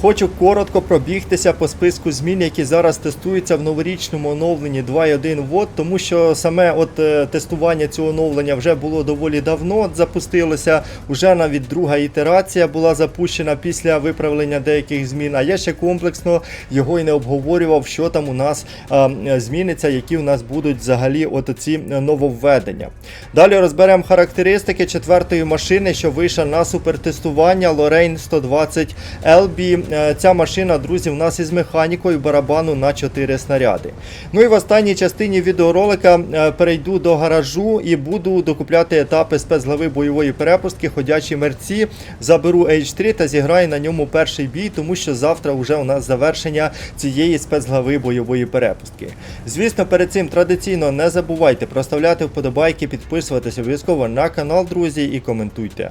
хочу коротко пробігтися по списку змін, які зараз тестуються в новорічному оновленні 2.1 вод, тому що саме от е, тестування цього оновлення вже було доволі давно. Запустилося. Уже навіть друга ітерація була запущена після виправлення деяких змін. А я ще комплексно його і не обговорював, що там у нас а, е, зміниться, які у нас будуть взагалі от ці нововведення. Далі розберемо характеристики четвертої машини, що вийшла на супертестування Lorraine 120 LB. Е, Ця машина, друзі, у нас із механікою барабану на 4 снаряди. Ну і в останній частині відеоролика е, перейду до гаражу і буду докупляти етапи спецглави бойової перепустки, ходячі мерці. Заберу H3 та зіграю на ньому перший бій, тому що завтра вже у нас завершення цієї спецглави бойової перепустки. Звісно, перед цим традиційно не забувайте проставляти вподобайки, підписуватися обов'язково на канал, друзі, і коментуйте.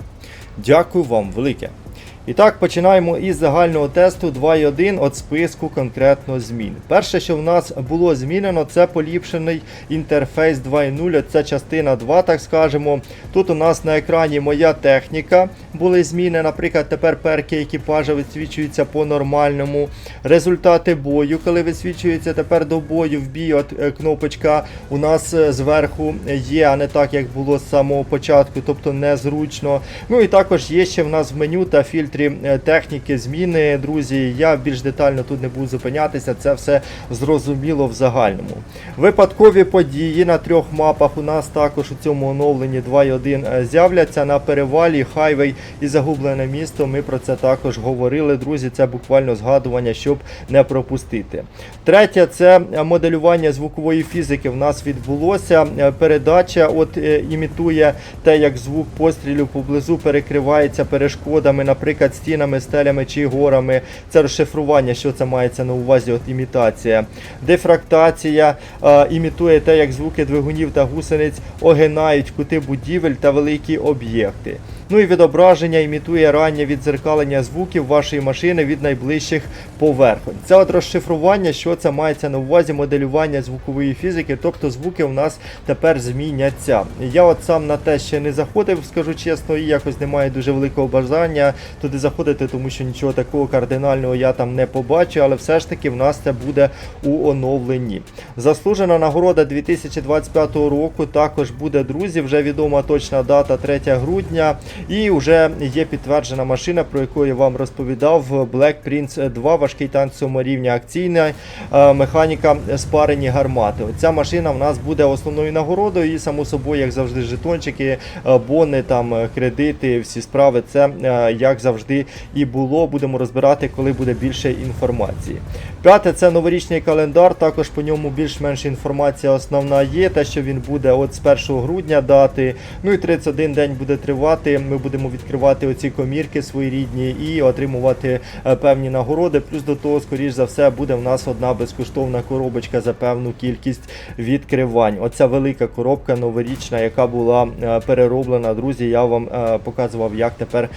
Дякую вам велике. І так, починаємо із загального тесту 2.1 от списку конкретно змін. Перше, що в нас було змінено, це поліпшений інтерфейс 2.0, це частина 2, так скажемо. Тут у нас на екрані моя техніка були зміни. Наприклад, тепер перки екіпажа висвічуються по-нормальному. Результати бою, коли висвічується тепер до бою в бій, от е, кнопочка у нас е, зверху є, а не так, як було з самого початку, тобто незручно. Ну і також є ще в нас в меню та фільтрі е, техніки зміни, друзі. Я більш детально тут не буду зупинятися, це все зрозуміло в загальному. Випадкові події на трьох мапах у нас також у цьому оновленні 2.1 е, з'являться на перевалі, хайвей і загублене місто. Ми про це також говорили, друзі. Це буквально згадування, щоб не пропустити. Третє це моделювання звукової фізики. В нас відбулося. Е, Передача от імітує те, як звук пострілів поблизу перекривається перешкодами, наприклад, стінами, стелями чи горами. Це розшифрування, що це мається на увазі, от імітація. Дифрактація е, імітує те, як звуки двигунів та гусениць огинають кути будівель та великі об'єкти. Ну і відображення імітує раннє відзеркалення звуків вашої машини від найближчих поверхонь. Це от розшифрування, що це мається на увазі моделювання звукової фізики, тобто звуки у нас тепер зміняться. Я от сам на те ще не заходив, скажу чесно, і якось немає дуже великого бажання туди заходити, тому що нічого такого кардинального я там не побачу, але все ж таки в нас це буде у оновленні. Заслужена нагорода 2025 року також буде, друзі, вже відома точна дата 3 грудня. І вже є підтверджена машина, про яку я вам розповідав. Black Prince 2, важкий танк цьому рівня акційна е, механіка спарені гармати. Ця машина в нас буде основною нагородою, і само собою, як завжди, жетончики, е, бони, там е, кредити, всі справи. Це як завжди і було. Будемо розбирати, коли буде більше інформації. П'яте це новорічний календар. Також по ньому більш-менш інформація основна є. Те, що він буде от з 1 грудня дати. Ну і 31 день буде тривати. Ми будемо відкривати оці комірки своєрідні і отримувати е, певні нагороди. Плюс до того, скоріш за все, буде в нас одна безкоштовна коробочка за певну кількість відкривань. Оця велика коробка новорічна, яка була е, перероблена. Друзі, я вам е, показував, як тепер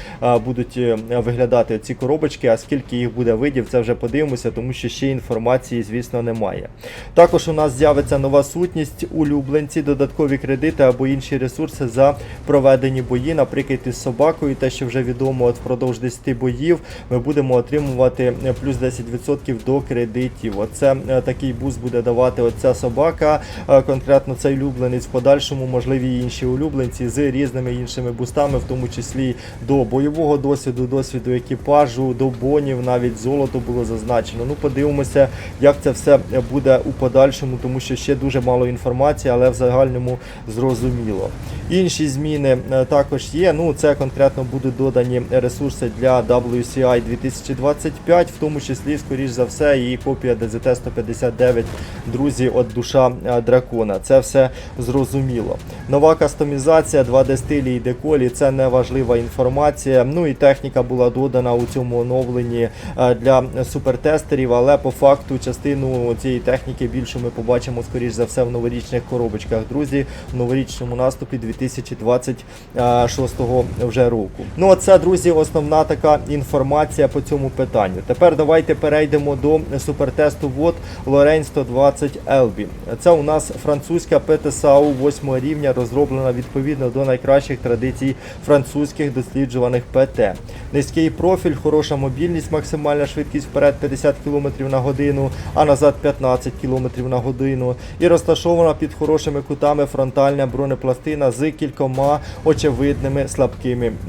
будуть виглядати ці коробочки. А скільки їх буде видів, це вже подивимося, тому що ще інформації, звісно, немає. Також у нас з'явиться нова сутність, улюбленці, додаткові кредити або інші ресурси за проведені бої, наприклад, із собакою, те, що вже відомо, от впродовж 10 боїв ми будемо отримувати е, плюс 10% до кредитів. Оце е, такий буст буде давати оця собака, е, конкретно цей улюбленець, в подальшому можливі інші улюбленці з різними іншими бустами, в тому числі до бойового досвіду, досвіду екіпажу, до бонів, навіть золото було зазначено. Ну, подивимося, як це все буде у подальшому, тому що ще дуже мало інформації, але в загальному зрозуміло. Інші зміни також є. Ну, це конкретно будуть додані ресурси для WCI 2025, в тому числі, скоріш за все, і копія DZT 159, друзі, от душа е, дракона. Це все зрозуміло. Нова кастомізація, 2D стилі і деколі це не важлива інформація. Ну і техніка була додана у цьому оновленні е, для супертестерів, але по факту частину цієї техніки більше ми побачимо, скоріш за все, в новорічних коробочках. Друзі, в новорічному наступі 2026 вже року. Ну, це, друзі, основна така інформація по цьому питанню. Тепер давайте перейдемо до супертесту ВОД Лорень 120 Елбі. Це у нас французька ПТСАУ 8 рівня, розроблена відповідно до найкращих традицій французьких досліджуваних ПТ. Низький профіль, хороша мобільність, максимальна швидкість вперед 50 км на годину, а назад 15 км на годину. І розташована під хорошими кутами фронтальна бронепластина з кількома очевидними слабкими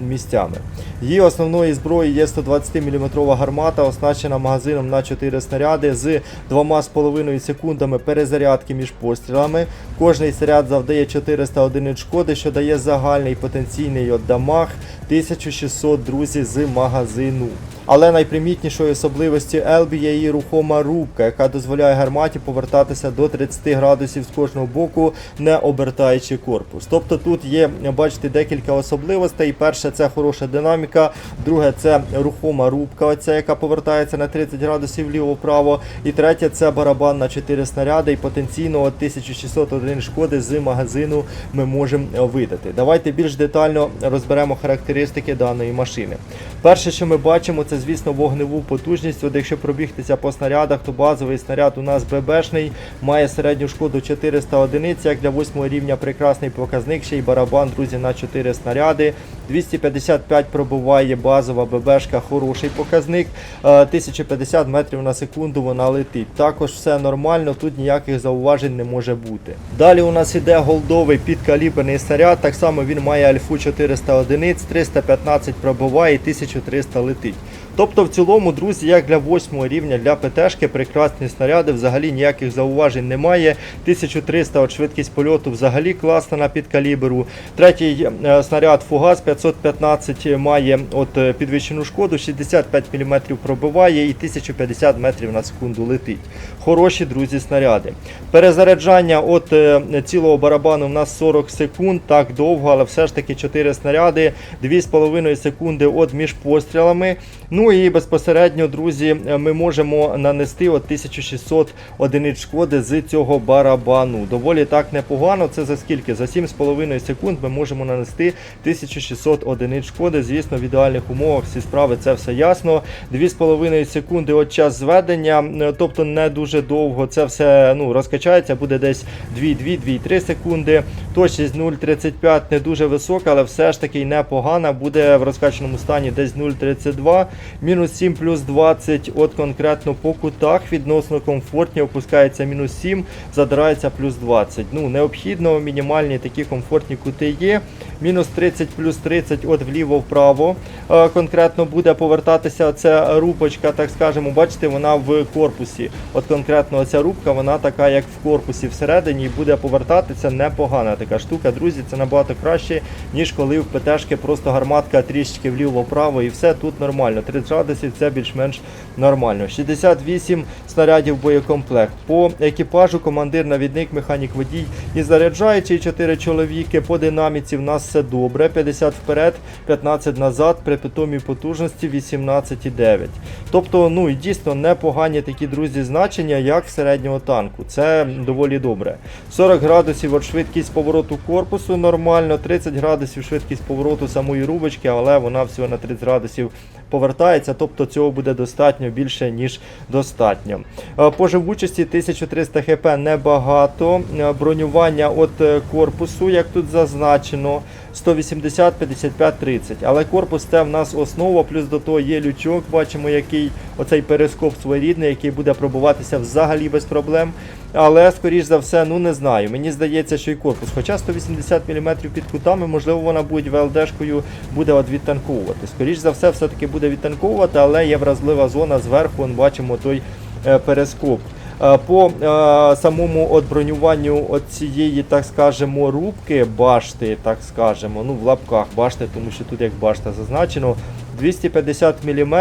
місцями. Її основною зброєю є 120-мм гармата, оснащена магазином на 4 снаряди з 2,5 секундами перезарядки між пострілами. Кожний снаряд завдає 400 одиниць шкоди, що дає загальний потенційний дамаг 1600 друзі з магазину. Але найпримітнішою особливістю Елбі є її рухома рубка, яка дозволяє гарматі повертатися до 30 градусів з кожного боку, не обертаючи корпус. Тобто тут є, бачите, декілька особливостей. Перше це хороша динаміка, друге це рухома рубка, оця, яка повертається на 30 градусів вліво-вправо. І третє це барабан на 4 снаряди і потенційно от 1600 одиниць шкоди з магазину ми можемо видати. Давайте більш детально розберемо характеристики даної машини. Перше, що ми бачимо, це звісно вогневу потужність. От якщо пробігтися по снарядах, то базовий снаряд у нас ББшний, має середню шкоду 400 одиниць, як для 8 рівня прекрасний показник, ще й барабан, друзі, на 4 снаряди. 255 пробуває базова ББшка, хороший показник. Е, 1050 метрів на секунду вона летить. Також все нормально, тут ніяких зауважень не може бути. Далі у нас іде голдовий підкаліберний снаряд. Так само він має альфу 400 одиниць, 315 пробуває і 1300 летить. Тобто, в цілому, друзі, як для 8 рівня для ПТшки, прекрасні снаряди, взагалі ніяких зауважень немає. 1300 от швидкість польоту взагалі класна на підкаліберу. Третій е, снаряд фугас 515 має от е, підвищену шкоду, 65 мм пробиває і 1050 метрів на секунду летить. Хороші, друзі, снаряди. Перезаряджання от е, цілого барабану в нас 40 секунд, так довго, але все ж таки 4 снаряди, 2,5 секунди от між пострілами. Ну і безпосередньо, друзі, ми можемо нанести от 1600 одиниць шкоди з цього барабану. Доволі так непогано. Це за скільки? За 7,5 секунд ми можемо нанести 1600 одиниць шкоди. Звісно, в ідеальних умовах всі справи це все ясно. 2,5 секунди от час зведення, е, тобто не дуже довго. Це все ну, розкачається, буде десь 2-2-2-3 секунди. Точність 0,35 не дуже висока, але все ж таки непогана. Буде в розкачаному стані десь 0,32. Мінус 7 плюс 20, от конкретно по кутах відносно комфортні, опускається мінус 7, задирається плюс 20. Ну, необхідно, мінімальні такі комфортні кути є. Мінус 30 плюс 30, от вліво-вправо. Е, конкретно буде повертатися ця рубочка, так скажемо, бачите, вона в корпусі. От конкретно ця рубка, вона така, як в корпусі всередині, буде повертатися непогана така штука. Друзі, це набагато краще, ніж коли в ПТшки просто гарматка трішечки вліво-вправо і все тут нормально. 30 градусів це більш-менш нормально. 68 снарядів боєкомплект. По екіпажу командир, навідник, механік, водій і заряджаючий 4 чоловіки. По динаміці в нас все добре. 50 вперед, 15 назад, при питомій потужності 18,9. Тобто, ну і дійсно непогані такі друзі значення, як середнього танку. Це доволі добре. 40 градусів от швидкість повороту корпусу нормально, 30 градусів швидкість повороту самої рубочки, але вона всього на 30 градусів повертається, тобто цього буде достатньо більше, ніж достатньо. Е, По живучості 1300 хп небагато. Е, Бронювання от е, корпусу, як тут зазначено, 180, 55, 30. Але корпус це в нас основа, плюс до того є лючок, бачимо, який оцей перископ своєрідний, який буде пробуватися взагалі без проблем. Але, скоріш за все, ну не знаю. Мені здається, що і корпус. Хоча 180 мм під кутами, можливо, вона буде ВЛДшкою буде от відтанковувати. Скоріш за все, все-таки буде відтанковувати, але є вразлива зона зверху, вон бачимо той е, перископ. Е, По е, самому от бронюванню от цієї, так скажемо, рубки, башти, так скажемо, ну в лапках башти, тому що тут як башта зазначено, 250 мм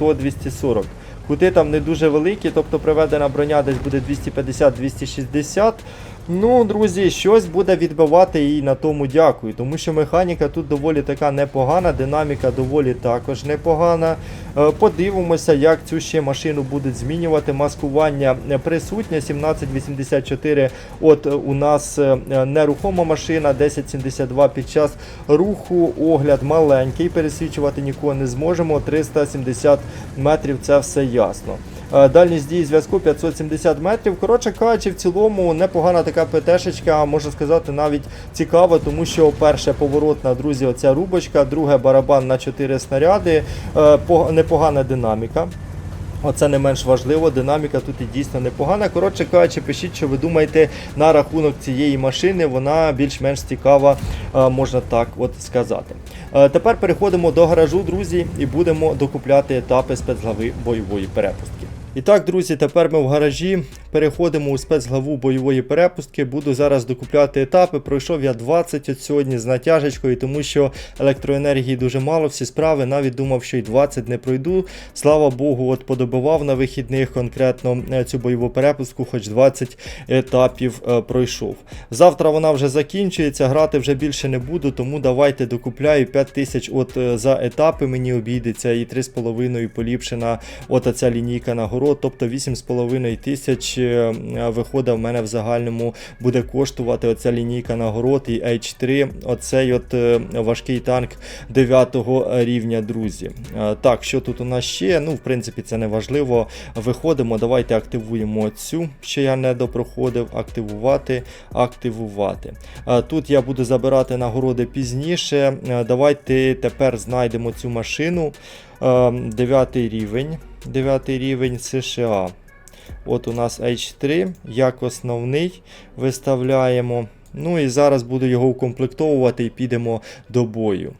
100-240. Кути там не дуже великі, тобто приведена броня десь буде 250-260. Ну, друзі, щось буде відбивати і на тому дякую, тому що механіка тут доволі така непогана, динаміка доволі також непогана. Е, Подивимося, як цю ще машину будуть змінювати. Маскування присутнє 1784. От е, у нас е, нерухома машина, 1072 під час руху. Огляд маленький, пересвічувати нікого не зможемо. 370 метрів це все ясно. Дальність дії зв'язку 570 метрів. Коротше кажучи, в цілому непогана така ПТшечка, можна сказати, навіть цікава, тому що перше поворотна, друзі, оця рубочка, друге барабан на 4 снаряди, е, непогана динаміка. Оце не менш важливо, динаміка тут і дійсно непогана. Коротше кажучи, пишіть, що ви думаєте на рахунок цієї машини, вона більш-менш цікава, е, можна так от сказати. Е, Тепер переходимо до гаражу, друзі, і будемо докупляти етапи спецглави бойової перепустки. І так, друзі, тепер ми в гаражі переходимо у спецглаву бойової перепустки. Буду зараз докупляти етапи. Пройшов я 20 от сьогодні з натяжечкою, тому що електроенергії дуже мало, всі справи. Навіть думав, що і 20 не пройду. Слава Богу, от подобивав на вихідних конкретно е, цю бойову перепустку, хоч 20 етапів е, пройшов. Завтра вона вже закінчується, грати вже більше не буду, тому давайте докупляю 5 тисяч от е, за етапи мені обійдеться і 3,5 поліпшена от оця лінійка нагород, тобто 8,5 тисяч е, виходить в мене в загальному буде коштувати оця лінійка нагород і H3, оцей от е, важкий танк 9 рівня, друзі. Е, Так, що тут у нас ще? Ну, в принципі, це не важливо. Виходимо, давайте активуємо цю, що я не допроходив. Активувати, активувати. Е, Тут я буду забирати нагороди пізніше. Е, Давайте тепер знайдемо цю машину. Е, Дев'ятий рівень. Дев'ятий рівень США. От у нас H3, як основний виставляємо. Ну і зараз буду його укомплектовувати і підемо до бою.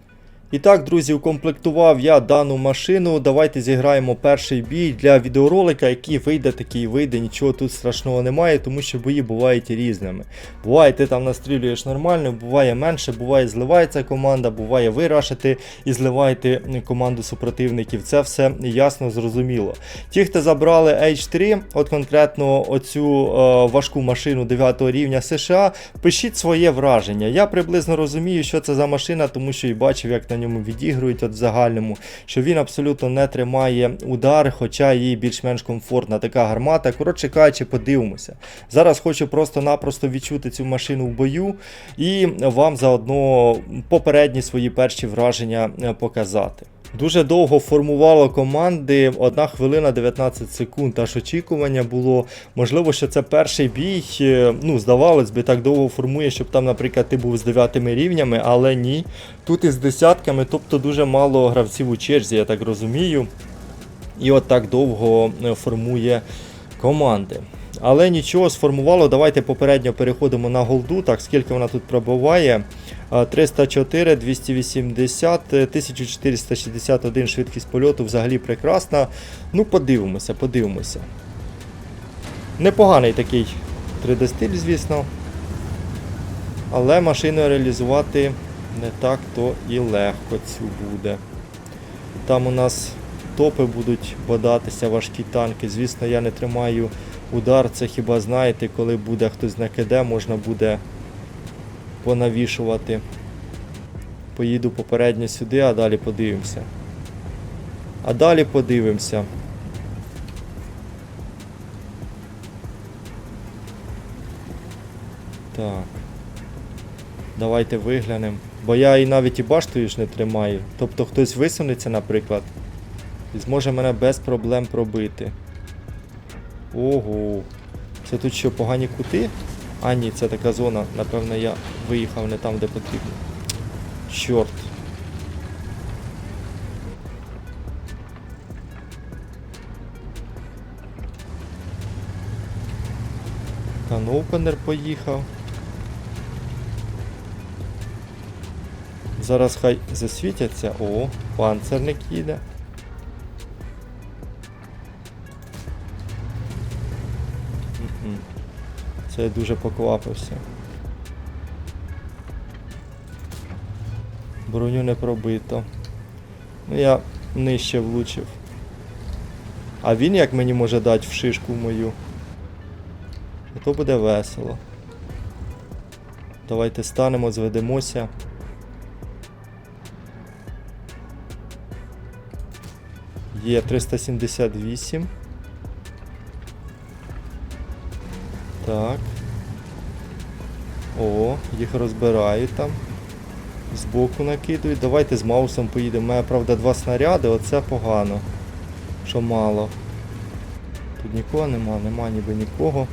І так, друзі, укомплектував я дану машину. Давайте зіграємо перший бій для відеоролика, який вийде, такий вийде. Нічого тут страшного немає, тому що бої бувають різними. Буває, ти там настрілюєш нормально, буває менше, буває зливається команда, буває ви рашите і зливаєте команду супротивників. Це все ясно зрозуміло. Ті, хто забрали H3, от конкретно оцю е, важку машину 9 рівня США, пишіть своє враження. Я приблизно розумію, що це за машина, тому що і бачив, як на ньому відігрують от в загальному, що він абсолютно не тримає удар, хоча їй більш-менш комфортна така гармата. Коротше кажучи, подивимося. Зараз хочу просто-напросто відчути цю машину в бою і вам заодно попередні свої перші враження е, показати. Дуже довго формувало команди, 1 хвилина 19 секунд. Аж очікування було. Можливо, що це перший бій. е, Ну, здавалось би, так довго формує, щоб там, наприклад, ти був з 9 рівнями, але ні. Тут із десятками, тобто дуже мало гравців у черзі, я так розумію. І от так довго е, формує команди. Але нічого сформувало. Давайте попередньо переходимо на голду. Так, скільки вона тут пробуває? 304, 280, е, 1461 швидкість польоту взагалі прекрасна. Ну, подивимося, подивимося. Непоганий такий 3D-стиль, звісно. Але машину реалізувати не так то і легко цю буде. Там у нас топи будуть бодатися, важкі танки. Звісно, я не тримаю удар. Це хіба знаєте, коли буде хтось на КД, можна буде понавішувати. Поїду попередньо сюди, а далі подивимося. А далі подивимося. Так. Давайте виглянемо. Бо я і навіть і баштою ж не тримаю. Тобто хтось висунеться, наприклад, і зможе мене без проблем пробити. Ого. Це тут що, погані кути? А ні, це така зона, напевно, я виїхав не там, де потрібно. Чорт. Канопенер поїхав. Зараз хай засвітяться. О, панцерник їде. Це я дуже поквапився. Броню не пробито. Ну я нижче влучив. А він як мені може дати в шишку мою? То буде весело. Давайте станемо, зведемося. Є 378. Так. О, їх розбирають там. Збоку накидують. Давайте з маусом поїдемо. У мене, правда, два снаряди, оце погано. Що мало. Тут нікого нема, нема ніби нікого.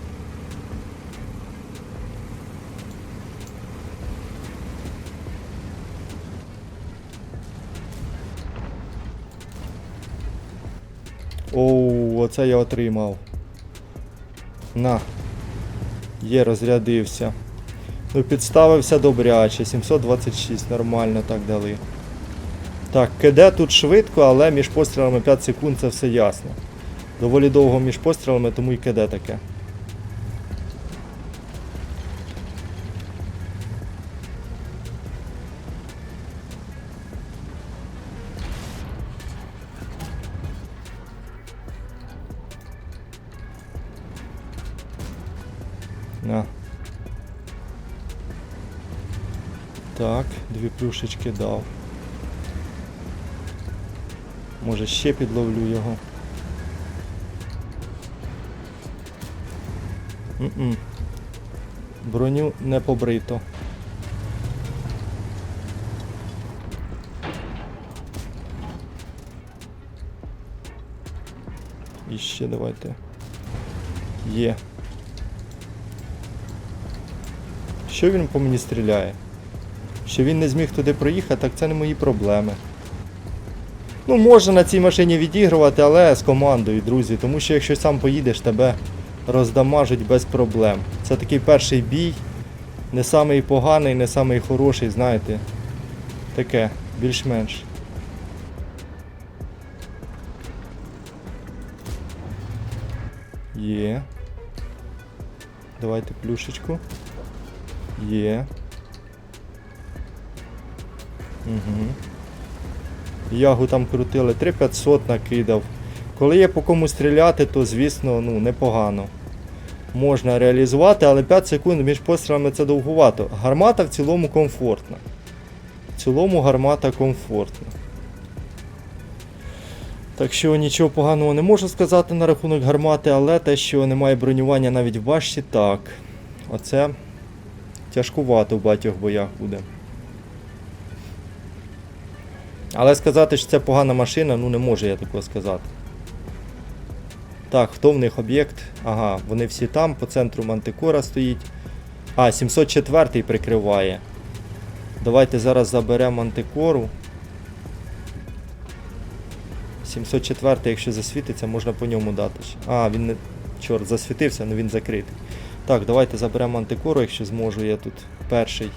Оу, оце я отримав. На. Є, розрядився. Ну, підставився добряче. 726, нормально так дали. Так, КД тут швидко, але між пострілами 5 секунд це все ясно. Доволі довго між пострілами, тому і КД таке. Плюшечки дав. Може ще підловлю його. М-м. Броню не побрито. І ще давайте. Є. Що він по мені стріляє? Що він не зміг туди проїхати, так це не мої проблеми. Ну, можна на цій машині відігрувати, але з командою, друзі, тому що якщо сам поїдеш, тебе роздамажуть без проблем. Це такий перший бій, не самий поганий, не самий хороший, знаєте. Таке, більш-менш. Є. Давайте плюшечку. Є. Угу. Ягу там крутили, 3500 накидав. Коли є по кому стріляти, то звісно ну, непогано. Можна реалізувати, але 5 секунд між пострілами це довгувато. Гармата в цілому комфортна. В цілому гармата комфортна. Так що нічого поганого не можу сказати на рахунок гармати, але те, що немає бронювання навіть в башті, так. Оце тяжкувато в багатьох боях буде. Але сказати, що це погана машина, ну не можу я такого сказати. Так, хто в них об'єкт? Ага, вони всі там, по центру Мантикора стоїть. А, 704 прикриває. Давайте зараз заберемо Мантикору. 704, якщо засвітиться, можна по ньому дати. А, він не. Чорт, засвітився, але він закритий. Так, давайте заберемо антикору, якщо зможу я тут перший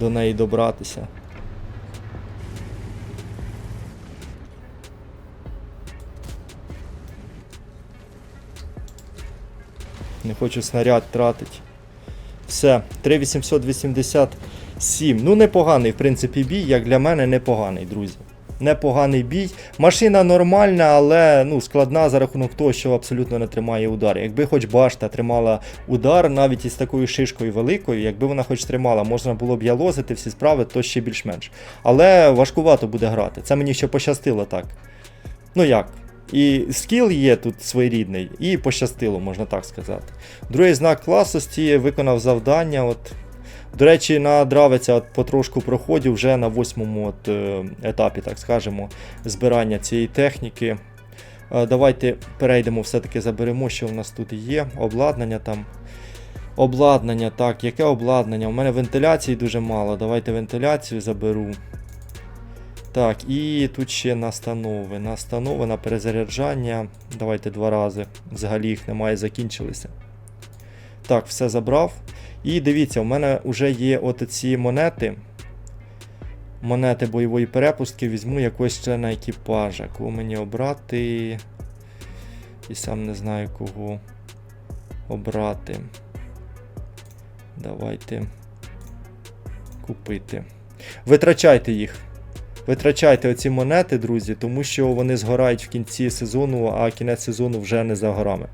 до неї добратися. Не хочу снаряд тратити. Все, 3887. Ну, непоганий, в принципі, бій, як для мене, непоганий, друзі. Непоганий бій. Машина нормальна, але ну, складна за рахунок того, що абсолютно не тримає удар. Якби хоч башта тримала удар, навіть із такою шишкою великою, якби вона хоч тримала, можна було б ялозити всі справи, то ще більш-менш. Але важкувато буде грати. Це мені ще пощастило так. Ну як? І скіл є тут своєрідний, і пощастило, можна так сказати. Другий знак класності виконав завдання. От. До речі, на Дравиця от потрошку проходів вже на восьмому от, е, етапі, так скажемо, збирання цієї техніки. Е, Давайте перейдемо, все-таки заберемо, що в нас тут є. Обладнання там. Обладнання, так, яке обладнання? У мене вентиляції дуже мало. Давайте вентиляцію заберу. Так, і тут ще настанови. Настанови на перезаряджання. Давайте два рази. Взагалі їх немає, закінчилися. Так, все забрав. І дивіться, у мене вже є от ці монети. Монети бойової перепустки. Візьму якогось члена екіпажа. Кого мені обрати. І сам не знаю кого обрати. Давайте купити. Витрачайте їх. Витрачайте оці монети, друзі, тому що вони згорають в кінці сезону, а кінець сезону вже не за горами.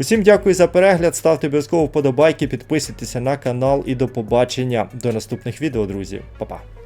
Усім дякую за перегляд, ставте обов'язково вподобайки, підписуйтеся на канал і до побачення до наступних відео, друзі. Па-па.